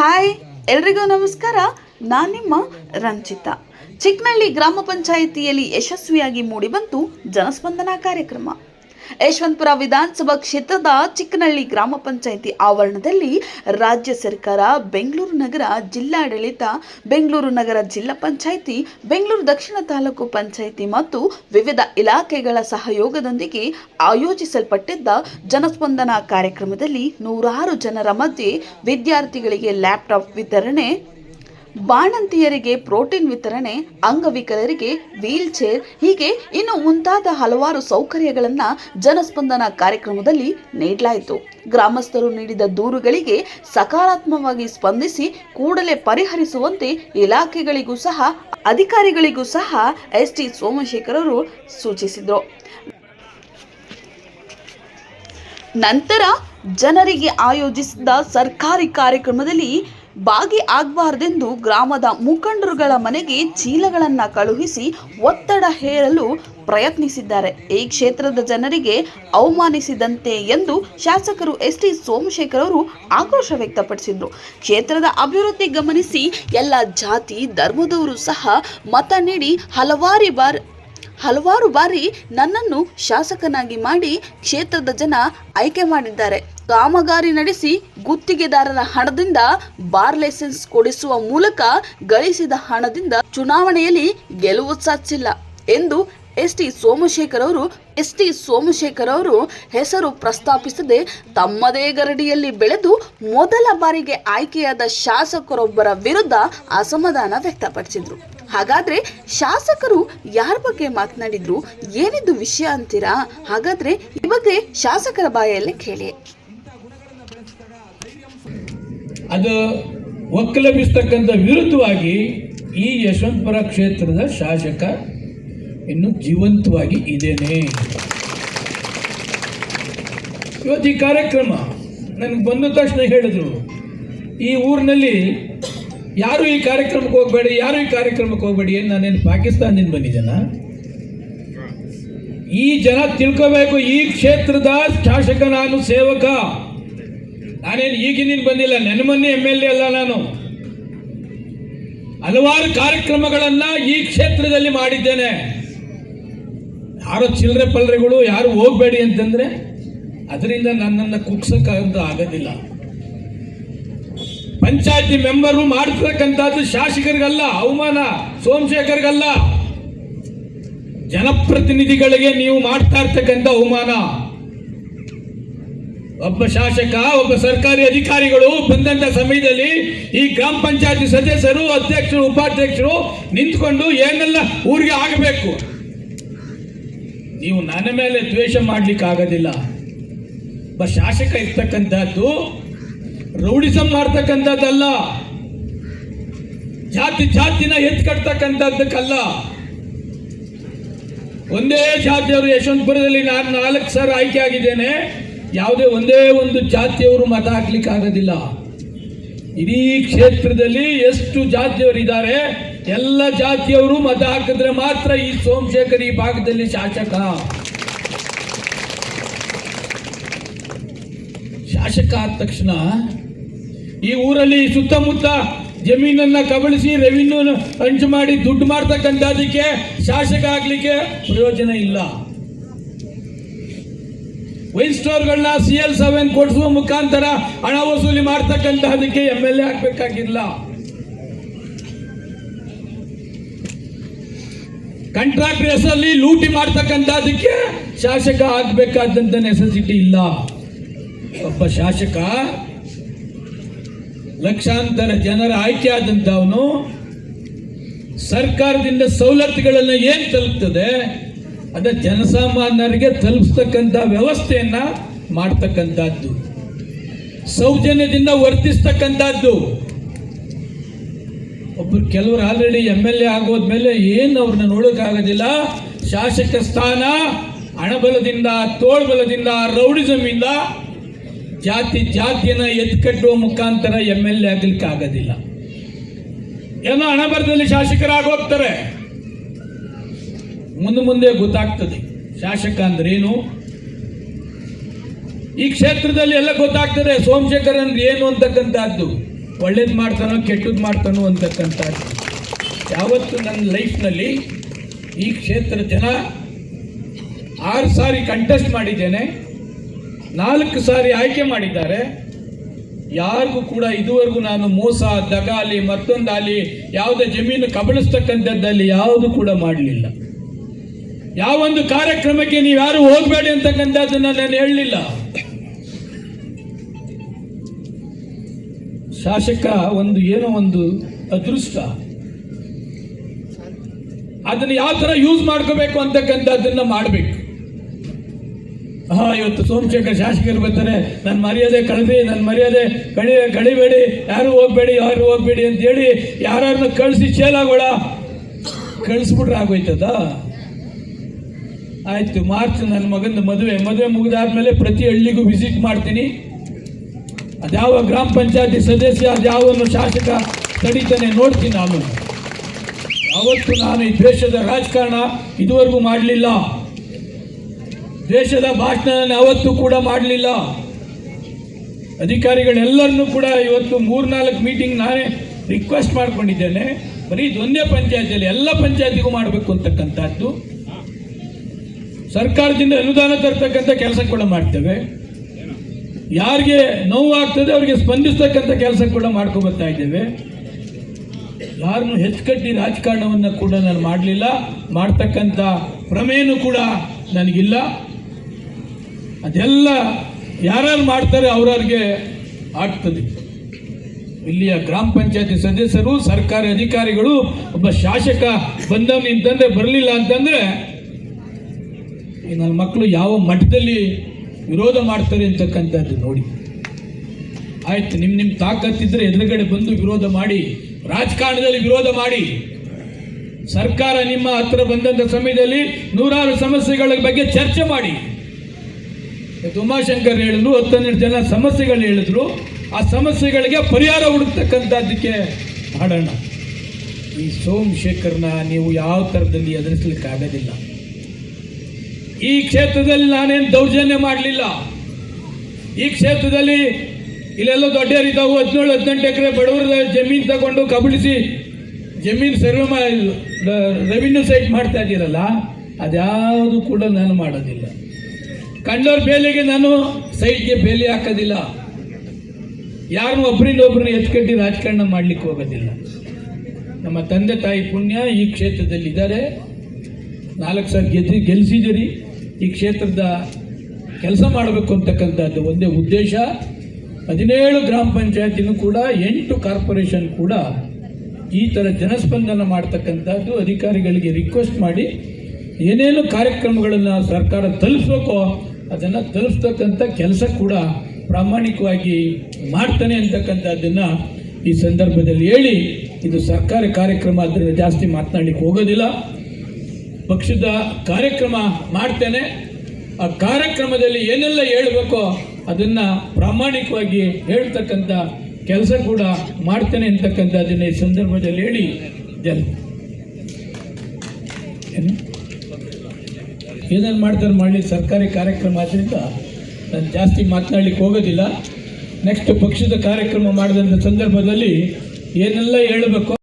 Hi ಎಲ್ರಿಗೂ ನಮಸ್ಕಾರ. ನಾನು ನಿಮ್ಮ ರಂಜಿತಾ ಚಿಕ್ಕನಹಳ್ಳಿ ಗ್ರಾಮ ಪಂಚಾಯಿತಿಯಲ್ಲಿ ಯಶಸ್ವಿಯಾಗಿ ಮೂಡಿಬಂತು ಜನಸ್ಪಂದನಾ ಕಾರ್ಯಕ್ರಮ. ಯಶವಂತಪುರ ವಿಧಾನಸಭಾ ಕ್ಷೇತ್ರದ ಚಿಕ್ಕನಹಳ್ಳಿ ಗ್ರಾಮ ಪಂಚಾಯಿತಿ ಆವರಣದಲ್ಲಿ ರಾಜ್ಯ ಸರ್ಕಾರ, ಬೆಂಗಳೂರು ನಗರ ಜಿಲ್ಲಾಡಳಿತ, ಬೆಂಗಳೂರು ನಗರ ಜಿಲ್ಲಾ ಪಂಚಾಯಿತಿ, ಬೆಂಗಳೂರು ದಕ್ಷಿಣ ತಾಲೂಕು ಪಂಚಾಯಿತಿ ಮತ್ತು ವಿವಿಧ ಇಲಾಖೆಗಳ ಸಹಯೋಗದೊಂದಿಗೆ ಆಯೋಜಿಸಲ್ಪಟ್ಟಿದ್ದ ಜನಸ್ಪಂದನ ಕಾರ್ಯಕ್ರಮದಲ್ಲಿ ನೂರಾರು ಜನರ ಮಧ್ಯೆ ವಿದ್ಯಾರ್ಥಿಗಳಿಗೆ ಲ್ಯಾಪ್ಟಾಪ್ ವಿತರಣೆ ಬಾಣಂತಿಯರಿಗೆ ಪ್ರೋಟೀನ್ ವಿತರಣೆ, ಅಂಗವಿಕಲರಿಗೆ ವೀಲ್ ಚೇರ್ ಹೀಗೆ ಇನ್ನು ಮುಂತಾದ ಹಲವಾರು ಸೌಕರ್ಯಗಳನ್ನು ಜನಸ್ಪಂದನ ಕಾರ್ಯಕ್ರಮದಲ್ಲಿ ನೀಡಲಾಯಿತು. ಗ್ರಾಮಸ್ಥರು ನೀಡಿದ ದೂರುಗಳಿಗೆ ಸಕಾರಾತ್ಮಕವಾಗಿ ಸ್ಪಂದಿಸಿ ಕೂಡಲೇ ಪರಿಹರಿಸುವಂತೆ ಇಲಾಖೆಗಳಿಗೂ ಸಹ, ಅಧಿಕಾರಿಗಳಿಗೂ ಸಹ ಎಸ್ ಟಿ ಸೋಮಶೇಖರರು ಸೂಚಿಸಿದರು. ನಂತರ ಜನರಿಗೆ ಆಯೋಜಿಸಿದ ಸರ್ಕಾರಿ ಕಾರ್ಯಕ್ರಮದಲ್ಲಿ ಭಾಗಿ ಆಗಬಾರ್ದೆಂದು ಗ್ರಾಮದ ಮುಖಂಡರುಗಳ ಮನೆಗೆ ಚೀಲಗಳನ್ನು ಕಳುಹಿಸಿ ಒತ್ತಡ ಹೇರಲು ಪ್ರಯತ್ನಿಸಿದ್ದಾರೆ. ಈ ಕ್ಷೇತ್ರದ ಜನರಿಗೆ ಅವಮಾನಿಸಿದಂತೆ ಎಂದು ಶಾಸಕರು ಎಸ್ ಟಿ ಸೋಮಶೇಖರ್ ಅವರು ಆಕ್ರೋಶ ವ್ಯಕ್ತಪಡಿಸಿದರು. ಕ್ಷೇತ್ರದ ಅಭಿವೃದ್ಧಿ ಗಮನಿಸಿ ಎಲ್ಲ ಜಾತಿ, ಧರ್ಮದವರು ಸಹ ಮತ ನೀಡಿ ಹಲವಾರು ಬಾರಿ ಹಲವಾರು ಬಾರಿ ನನ್ನನ್ನು ಶಾಸಕನಾಗಿ ಮಾಡಿ ಕ್ಷೇತ್ರದ ಜನ ಆಯ್ಕೆ ಮಾಡಿದ್ದಾರೆ. ಕಾಮಗಾರಿ ನಡೆಸಿ ಗುತ್ತಿಗೆದಾರರ ಹಣದಿಂದ ಬಾರ್ ಲೈಸೆನ್ಸ್ ಕೊಡಿಸುವ ಮೂಲಕ ಗಳಿಸಿದ ಹಣದಿಂದ ಚುನಾವಣೆಯಲ್ಲಿ ಗೆಲುವು ಸಾಧಿಸಿಲ್ಲ ಎಂದು ಎಸ್ ಟಿ ಸೋಮಶೇಖರ್ ಅವರು ಎಸ್ ಟಿ ಸೋಮಶೇಖರ್ ಅವರು ಹೆಸರು ಪ್ರಸ್ತಾಪಿಸದೆ ತಮ್ಮದೇ ಗರಡಿಯಲ್ಲಿ ಬೆಳೆದು ಮೊದಲ ಬಾರಿಗೆ ಆಯ್ಕೆಯಾದ ಶಾಸಕರೊಬ್ಬರ ವಿರುದ್ಧ ಅಸಮಾಧಾನ ವ್ಯಕ್ತಪಡಿಸಿದ್ರು. ಹಾಗಾದ್ರೆ ಶಾಸಕರು ಯಾರ ಬಗ್ಗೆ ಮಾತನಾಡಿದ್ರು? ಏನಿದ್ದು ವಿಷಯ ಅಂತೀರಾ? ಹಾಗಾದ್ರೆ ಈ ಬಗ್ಗೆ ಶಾಸಕರ ಬಾಯಲ್ಲೇ ಕೇಳಿ. ಅದು ಒಕ್ಕಲಭಿಸ್ತಕ್ಕಂಥ ವಿರುದ್ಧವಾಗಿ ಈ ಯಶವಂತಪುರ ಕ್ಷೇತ್ರದ ಶಾಸಕ ಇನ್ನು ಜೀವಂತವಾಗಿ ಇದ್ದೇನೆ. ಇವತ್ತು ಈ ಕಾರ್ಯಕ್ರಮ ನನಗೆ ಬಂದ ತಕ್ಷಣ ಹೇಳಿದ್ರು. ಈ ಊರಿನಲ್ಲಿ ಯಾರು ಈ ಕಾರ್ಯಕ್ರಮಕ್ಕೆ ಹೋಗಬೇಡಿ, ಯಾರು ಈ ಕಾರ್ಯಕ್ರಮಕ್ಕೆ ಹೋಗಬೇಡಿ ಏನು ನಾನೇನು ಪಾಕಿಸ್ತಾನದಿಂದ ಬಂದಿದ್ದೇನಾ? ಈ ಜನ ತಿಳ್ಕೋಬೇಕು, ಈ ಕ್ಷೇತ್ರದ ಶಾಸಕ ನಾನು, ಸೇವಕ. ನಾನೇನು ಈಗಿನಿಂದ ಬಂದಿಲ್ಲ, ನನ್ನ ಮೊನ್ನೆ ಎಂ ಎಲ್ ಎ ಅಲ್ಲ ನಾನು. ಹಲವಾರು ಕಾರ್ಯಕ್ರಮಗಳನ್ನು ಈ ಕ್ಷೇತ್ರದಲ್ಲಿ ಮಾಡಿದ್ದೇನೆ. ಯಾರೋ ಚಿಲ್ಲರೆ ಪಲ್ರೆಗಳು, ಯಾರು ಹೋಗಬೇಡಿ ಅಂತಂದ್ರೆ, ಅದರಿಂದ ನನ್ನನ್ನು ಕುಗ್ಸಕ್ಕಂತ ಆಗೋದಿಲ್ಲ. ಪಂಚಾಯತಿ ಮೆಂಬರು ಮಾಡ್ತಿರ್ತಕ್ಕಂಥದ್ದು ಶಾಸಕರಿಗಲ್ಲ, ಅವಮಾನ ಸೋಮಶೇಖರ್ಗಲ್ಲ. ಜನಪ್ರತಿನಿಧಿಗಳಿಗೆ ನೀವು ಮಾಡ್ತಾ ಇರ್ತಕ್ಕಂಥ ಅವಮಾನ. ಒಬ್ಬ ಶಾಸಕ, ಒಬ್ಬ ಸರ್ಕಾರಿ ಅಧಿಕಾರಿಗಳು ಬಂದಂತ ಸಮಯದಲ್ಲಿ ಈ ಗ್ರಾಮ ಪಂಚಾಯತಿ ಸದಸ್ಯರು, ಅಧ್ಯಕ್ಷರು, ಉಪಾಧ್ಯಕ್ಷರು ನಿಂತ್ಕೊಂಡು ಏನೆಲ್ಲ ಊರಿಗೆ ಆಗಬೇಕು? ನೀವು ನನ್ನ ಮೇಲೆ ದ್ವೇಷ ಮಾಡ್ಲಿಕ್ಕೆ ಆಗೋದಿಲ್ಲ ಒಬ್ಬ ಶಾಸಕ ಇರ್ತಕ್ಕಂಥದ್ದು ರೌಡಿಸಮ್ ಮಾಡ್ತಕ್ಕಂಥದ್ದಲ್ಲ. ಜಾತಿ ಜಾತಿನ ಎತ್ಕಟ್ತಕ್ಕಂಥದ್ದಕ್ಕಲ್ಲ ಒಂದೇ ಜಾತಿಯವರು ಯಶವಂತಪುರದಲ್ಲಿ ನಾನು ನಾಲ್ಕು ಸರ್ ಆಯ್ಕೆ ಆಗಿದ್ದೇನೆ. ಯಾವುದೇ ಒಂದೇ ಒಂದು ಜಾತಿಯವರು ಮತ ಹಾಕ್ಲಿಕ್ಕೆ ಆಗೋದಿಲ್ಲ ಇಡೀ ಕ್ಷೇತ್ರದಲ್ಲಿ ಎಷ್ಟು ಜಾತಿಯವರು ಇದ್ದಾರೆ ಎಲ್ಲ ಜಾತಿಯವರು ಮತ ಹಾಕಿದ್ರೆ ಮಾತ್ರ ಈ ಸೋಮಶೇಖರ್ ಈ ಭಾಗದಲ್ಲಿ ಶಾಸಕ. ಶಾಸಕ ಆದ ತಕ್ಷಣ ಈ ಊರಲ್ಲಿ ಸುತ್ತಮುತ್ತ ಜಮೀನನ್ನ ಕಬಳಿಸಿ ರೆವಿನ್ಯೂ ಹಂಚು ಮಾಡಿ ದುಡ್ಡು ಮಾಡ್ತಕ್ಕಂಥದಕ್ಕೆ ಶಾಸಕ ಆಗ್ಲಿಕ್ಕೆ ಪ್ರಯೋಜನ ಇಲ್ಲ. ವೈನ್ ಸ್ಟೋರ್ಗಳನ್ನ ಸಿ ಎಲ್ ಸೆವೆನ್ ಕೊಡಿಸುವ ಮುಖಾಂತರ ಹಣ ವಸೂಲಿ ಮಾಡ್ತಕ್ಕಂತಹದಕ್ಕೆ ಎಂ ಎಲ್ ಎ ಆಗ್ಬೇಕಾಗಿಲ್ಲ. ಕಾಂಟ್ರಾಕ್ಟ್ ಹೆಸರಲ್ಲಿ ಲೂಟಿ ಮಾಡ್ತಕ್ಕಂಥದಕ್ಕೆ ಶಾಸಕ ಆಗ್ಬೇಕಾದಂತ ನೆಸೆಸಿಟಿ ಇಲ್ಲ. ಒಬ್ಬ ಶಾಸಕ ಲಕ್ಷಾಂತರ ಜನರ ಆಯ್ಕೆ ಆದಂಥವನು ಸರ್ಕಾರದಿಂದ ಸವಲತ್ತುಗಳನ್ನು ಏನು ತಲುಪ್ತದೆ? ಅದ ಜನಸಾಮಾನ್ಯರಿಗೆ ತಲುಪಿಸ್ತಕ್ಕಂಥ ವ್ಯವಸ್ಥೆಯನ್ನ ಮಾಡ್ತಕ್ಕಂಥದ್ದು. ಸೌಜನ್ಯದಿಂದ ವರ್ತಿಸ್ತಕ್ಕಂಥದ್ದು. ಒಬ್ಬರು ಕೆಲವರು ಆಲ್ರೆಡಿ ಎಂ ಎಲ್ ಎ ಆಗೋದ್ಮೇಲೆ ಏನು ಅವ್ರನ್ನ ನೋಡೋಕ್ಕಾಗೋದಿಲ್ಲ? ಶಾಸಕ ಸ್ಥಾನ, ಹಣಬಲದಿಂದ, ತೋಳ್ಬಲದಿಂದ, ರೌಡಿಸಮಿಂದ ಜಾತಿ ಜಾತಿಯನ್ನ ಎತ್ಕಟ್ಟುವ ಮುಖಾಂತರ ಎಂ ಎಲ್ ಎ ಆಗ್ಲಿಕ್ಕೆ ಆಗೋದಿಲ್ಲ. ಏನೋ ಹಣಬರದಲ್ಲಿ ಶಾಸಕರಾಗೋಗ್ತಾರೆ ಮುಂದೆ ಮುಂದೆ ಗೊತ್ತಾಗ್ತದೆ. ಶಾಸಕ ಅಂದ್ರೇನು? ಈ ಕ್ಷೇತ್ರದಲ್ಲಿ ಎಲ್ಲ ಗೊತ್ತಾಗ್ತದೆ. ಸೋಮಶೇಖರ್ ಅಂದ್ರೆ ಏನು ಅಂತಕ್ಕಂಥದ್ದು? ಒಳ್ಳೇದು ಮಾಡ್ತಾನೋ ಕೆಟ್ಟದ್ದು ಮಾಡ್ತಾನೋ ಅಂತಕ್ಕಂಥದ್ದು. ಯಾವತ್ತು ನನ್ನ ಲೈಫ್ನಲ್ಲಿ ಈ ಕ್ಷೇತ್ರ ಜನ ಆರು ಸಾರಿ ಕಂಟೆಸ್ಟ್ ಮಾಡಿದ್ದೇನೆ. ನಾಲ್ಕು ಸಾರಿ ಆಯ್ಕೆ ಮಾಡಿದ್ದಾರೆ. ಯಾರಿಗೂ ಕೂಡ ಇದುವರೆಗೂ ನಾನು ಮೋಸ, ದಗಾಲಿ, ಮತ್ತೊಂದಾಲಿ ಯಾವುದೇ ಜಮೀನು ಕಬಳಿಸ್ತಕ್ಕಂಥದ್ದಲ್ಲಿ ಯಾವುದು ಕೂಡ ಮಾಡಲಿಲ್ಲ. ಯಾವೊಂದು ಕಾರ್ಯಕ್ರಮಕ್ಕೆ ನೀವು ಯಾರು ಹೋಗಬೇಡಿ ಅಂತಕ್ಕಂಥದ್ದನ್ನ ನಾನು ಹೇಳಲಿಲ್ಲ. ಶಾಸಕ, ಒಂದು ಏನೋ ಒಂದು ಅದೃಷ್ಟ. ಅದನ್ನ ಯಾವ ಥರ ಯೂಸ್ ಮಾಡ್ಕೋಬೇಕು ಅಂತಕ್ಕಂಥದ್ದನ್ನು ಮಾಡಬೇಕು. ಹಾ ಇವತ್ತು ಸೋಮಶೇಖರ್ ಶಾಸಕರು ಬರ್ತಾರೆ. ನನ್ನ ಮರ್ಯಾದೆ ಕಳಿಸಿ ನನ್ನ ಮರ್ಯಾದೆ ಕಳಿ ಕಳಿಬೇಡಿ ಯಾರು ಹೋಗ್ಬೇಡಿ ಯಾರು ಹೋಗ್ಬೇಡಿ ಅಂತೇಳಿ ಯಾರನ್ನ ಕಳಿಸಿ ಚೇಲಾಗೋಳ ಕಳಿಸ್ಬಿಟ್ರೆ ಆಗೋಯ್ತದ? ಆಯ್ತು, ಮಾರ್ಚ್ ನನ್ನ ಮಗನ ಮದುವೆ. ಮದುವೆ ಮುಗಿದಾದ್ಮೇಲೆ ಪ್ರತಿ ಹಳ್ಳಿಗೂ ವಿಸಿಟ್ ಮಾಡ್ತೀನಿ. ಅದ್ಯಾವ ಗ್ರಾಮ ಪಂಚಾಯತಿ ಸದಸ್ಯ, ಅದ್ಯಾವ ಶಾಸಕ ತಡೀತಾನೆ ನೋಡ್ತೀನಿ ನಾನು. ಅವತ್ತು ನಾನು ಈ ದೇಶದ ರಾಜಕಾರಣ ಇದುವರೆಗೂ ಮಾಡಲಿಲ್ಲ. ದೇಶದ ಭಾಷಣ ಅವತ್ತು ಕೂಡ ಮಾಡಲಿಲ್ಲ. ಅಧಿಕಾರಿಗಳೆಲ್ಲರನ್ನೂ ಕೂಡ ಇವತ್ತು ಮೂರ್ನಾಲ್ಕು ಮೀಟಿಂಗ್ ನಾನೇ ರಿಕ್ವೆಸ್ಟ್ ಮಾಡ್ಕೊಂಡಿದ್ದೇನೆ. ಬರೀ ಇದೊಂದೇ ಪಂಚಾಯತಿಯಲ್ಲಿ ಎಲ್ಲ ಪಂಚಾಯತಿಗೂ ಮಾಡಬೇಕು ಅಂತಕ್ಕಂಥದ್ದು. ಸರ್ಕಾರದಿಂದ ಅನುದಾನ ತರ್ತಕ್ಕಂಥ ಕೆಲಸ ಕೂಡ ಮಾಡ್ತೇವೆ. ಯಾರಿಗೆ ನೋವು ಆಗ್ತದೆ ಅವರಿಗೆ ಸ್ಪಂದಿಸ್ತಕ್ಕಂಥ ಕೆಲಸ ಕೂಡ ಮಾಡ್ಕೊಬರ್ತಾ ಇದ್ದೇವೆ. ಯಾರನ್ನು ಹೆಚ್ಚುಕಟ್ಟಿ ರಾಜಕಾರಣವನ್ನು ಕೂಡ ನಾನು ಮಾಡಲಿಲ್ಲ. ಮಾಡ್ತಕ್ಕಂಥ ಭ್ರಮೆಯನ್ನು ಕೂಡ ನನಗಿಲ್ಲ. ಅದೆಲ್ಲ ಯಾರ್ಯಾರು ಮಾಡ್ತಾರೆ ಅವ್ರವ್ರಿಗೆ ಆಗ್ತದೆ. ಇಲ್ಲಿಯ ಗ್ರಾಮ ಪಂಚಾಯತಿ ಸದಸ್ಯರು, ಸರ್ಕಾರಿ ಅಧಿಕಾರಿಗಳು, ಒಬ್ಬ ಶಾಸಕ ಬಂದವನು ನಿಂತಂದ್ರೆ ಬರಲಿಲ್ಲ ಅಂತಂದ್ರೆ ನನ್ನ ಮಕ್ಕಳು ಯಾವ ಮಠದಲ್ಲಿ ವಿರೋಧ ಮಾಡ್ತಾರೆ ಅಂತಕ್ಕಂಥದ್ದು ನೋಡಿ. ಆಯ್ತು ನಿಮ್ಮ ನಿಮ್ಮ ತಾಕತ್ತಿದ್ರೆ ಎದುರುಗಡೆ ಬಂದು ವಿರೋಧ ಮಾಡಿ, ರಾಜಕಾರಣದಲ್ಲಿ ವಿರೋಧ ಮಾಡಿ. ಸರ್ಕಾರ ನಿಮ್ಮ ಹತ್ರ ಬಂದಂಥ ಸಮಯದಲ್ಲಿ ನೂರಾರು ಸಮಸ್ಯೆಗಳ ಬಗ್ಗೆ ಚರ್ಚೆ ಮಾಡಿ. ಉಮಾಶಂಕರ್ ಹೇಳಿದ್ರು ಹತ್ತನ್ನೆರಡು ಜನ ಸಮಸ್ಯೆಗಳು ಹೇಳಿದ್ರು. ಆ ಸಮಸ್ಯೆಗಳಿಗೆ ಪರಿಹಾರ ಹುಡುಕ್ತಕ್ಕಂಥದ್ದಕ್ಕೆ ಮಾಡೋಣ. ಈ ಸೋಮಶೇಖರ್ನ ನೀವು ಯಾವ ಥರದಲ್ಲಿ ಎದುರಿಸ್ಲಿಕ್ಕೆ ಆಗೋದಿಲ್ಲ. ಈ ಕ್ಷೇತ್ರದಲ್ಲಿ ನಾನೇನು ದೌರ್ಜನ್ಯ ಮಾಡಲಿಲ್ಲ. ಈ ಕ್ಷೇತ್ರದಲ್ಲಿ ಇಲ್ಲೆಲ್ಲ ದೊಡ್ಡವರಿದ್ದಾವು ಹದಿನೇಳು, ಹದಿನೆಂಟು ಎಕರೆ ಬಡವರ ಜಮೀನು ತಗೊಂಡು ಕಬಳಿಸಿ ಜಮೀನು ಸರ್ವೆ ರೆವಿನ್ಯೂ ಸೈಟ್ ಮಾಡ್ತಾ ಇದ್ದೀರಲ್ಲ, ಅದ್ಯಾವುದು ಕೂಡ ನಾನು ಮಾಡೋದಿಲ್ಲ. ಕಂಡವ್ರ ಬೇಲಿಗೆ ನಾನು ಸೈಡ್ಗೆ ಬೇಲಿ ಹಾಕೋದಿಲ್ಲ. ಯಾರನ್ನೂ ಒಬ್ಬರಿಂದ ಒಬ್ಬರನ್ನ ಎತ್ಕಟ್ಟಿ ರಾಜಕಾರಣ ಮಾಡ್ಲಿಕ್ಕೆ ಹೋಗೋದಿಲ್ಲ. ನಮ್ಮ ತಂದೆ ತಾಯಿ ಪುಣ್ಯ ಈ ಕ್ಷೇತ್ರದಲ್ಲಿ ಇದ್ದಾರೆ ನಾಲ್ಕು ಸಾರಿ ಗೆದ್ದು ಗೆಲ್ಲಿಸಿದಿರಿ ಈ ಕ್ಷೇತ್ರದ ಕೆಲಸ ಮಾಡಬೇಕು ಅಂತಕ್ಕಂಥದ್ದು ಒಂದೇ ಉದ್ದೇಶ. ಹದಿನೇಳು ಗ್ರಾಮ ಪಂಚಾಯತಿನೂ ಕೂಡ, ಎಂಟು ಕಾರ್ಪೊರೇಷನ್ ಕೂಡ ಈ ಥರ ಜನಸ್ಪಂದನ ಮಾಡ್ತಕ್ಕಂಥದ್ದು ಅಧಿಕಾರಿಗಳಿಗೆ ರಿಕ್ವೆಸ್ಟ್ ಮಾಡಿ ಏನೇನು ಕಾರ್ಯಕ್ರಮಗಳನ್ನು ಸರ್ಕಾರ ತಲುಪಿಸ್ಬೇಕೋ ಅದನ್ನು ತಲುಪ್ತಕ್ಕಂಥ ಕೆಲಸ ಕೂಡ ಪ್ರಾಮಾಣಿಕವಾಗಿ ಮಾಡ್ತಾನೆ ಅಂತಕ್ಕಂಥದ್ದನ್ನು ಈ ಸಂದರ್ಭದಲ್ಲಿ ಹೇಳಿ, ಇದು ಸರ್ಕಾರಿ ಕಾರ್ಯಕ್ರಮ ಆದ್ದರಿಂದ ಜಾಸ್ತಿ ಮಾತನಾಡಲಿಕ್ಕೆ ಹೋಗೋದಿಲ್ಲ. ಪಕ್ಷದ ಕಾರ್ಯಕ್ರಮ ಮಾಡ್ತೇನೆ. ಆ ಕಾರ್ಯಕ್ರಮದಲ್ಲಿ ಏನೆಲ್ಲ ಹೇಳಬೇಕೋ ಅದನ್ನು ಪ್ರಾಮಾಣಿಕವಾಗಿ ಹೇಳ್ತಕ್ಕಂಥ ಕೆಲಸ ಕೂಡ ಮಾಡ್ತೇನೆ ಅಂತಕ್ಕಂಥದ್ದನ್ನು ಈ ಸಂದರ್ಭದಲ್ಲಿ ಹೇಳಿ. ಜನ ಏನು? ಏನೇನು ಮಾಡ್ತಾರೆ ಮಾಡಲಿ ಸರ್ಕಾರಿ ಕಾರ್ಯಕ್ರಮ ಆದ್ದರಿಂದ ನಾನು ಜಾಸ್ತಿ ಮಾತನಾಡಲಿಕ್ಕೆ ಹೋಗೋದಿಲ್ಲ. ನೆಕ್ಸ್ಟ್ ಪಕ್ಷದ ಕಾರ್ಯಕ್ರಮ ಮಾಡಿದಂಥ ಸಂದರ್ಭದಲ್ಲಿ ಏನೆಲ್ಲ ಹೇಳಬೇಕು?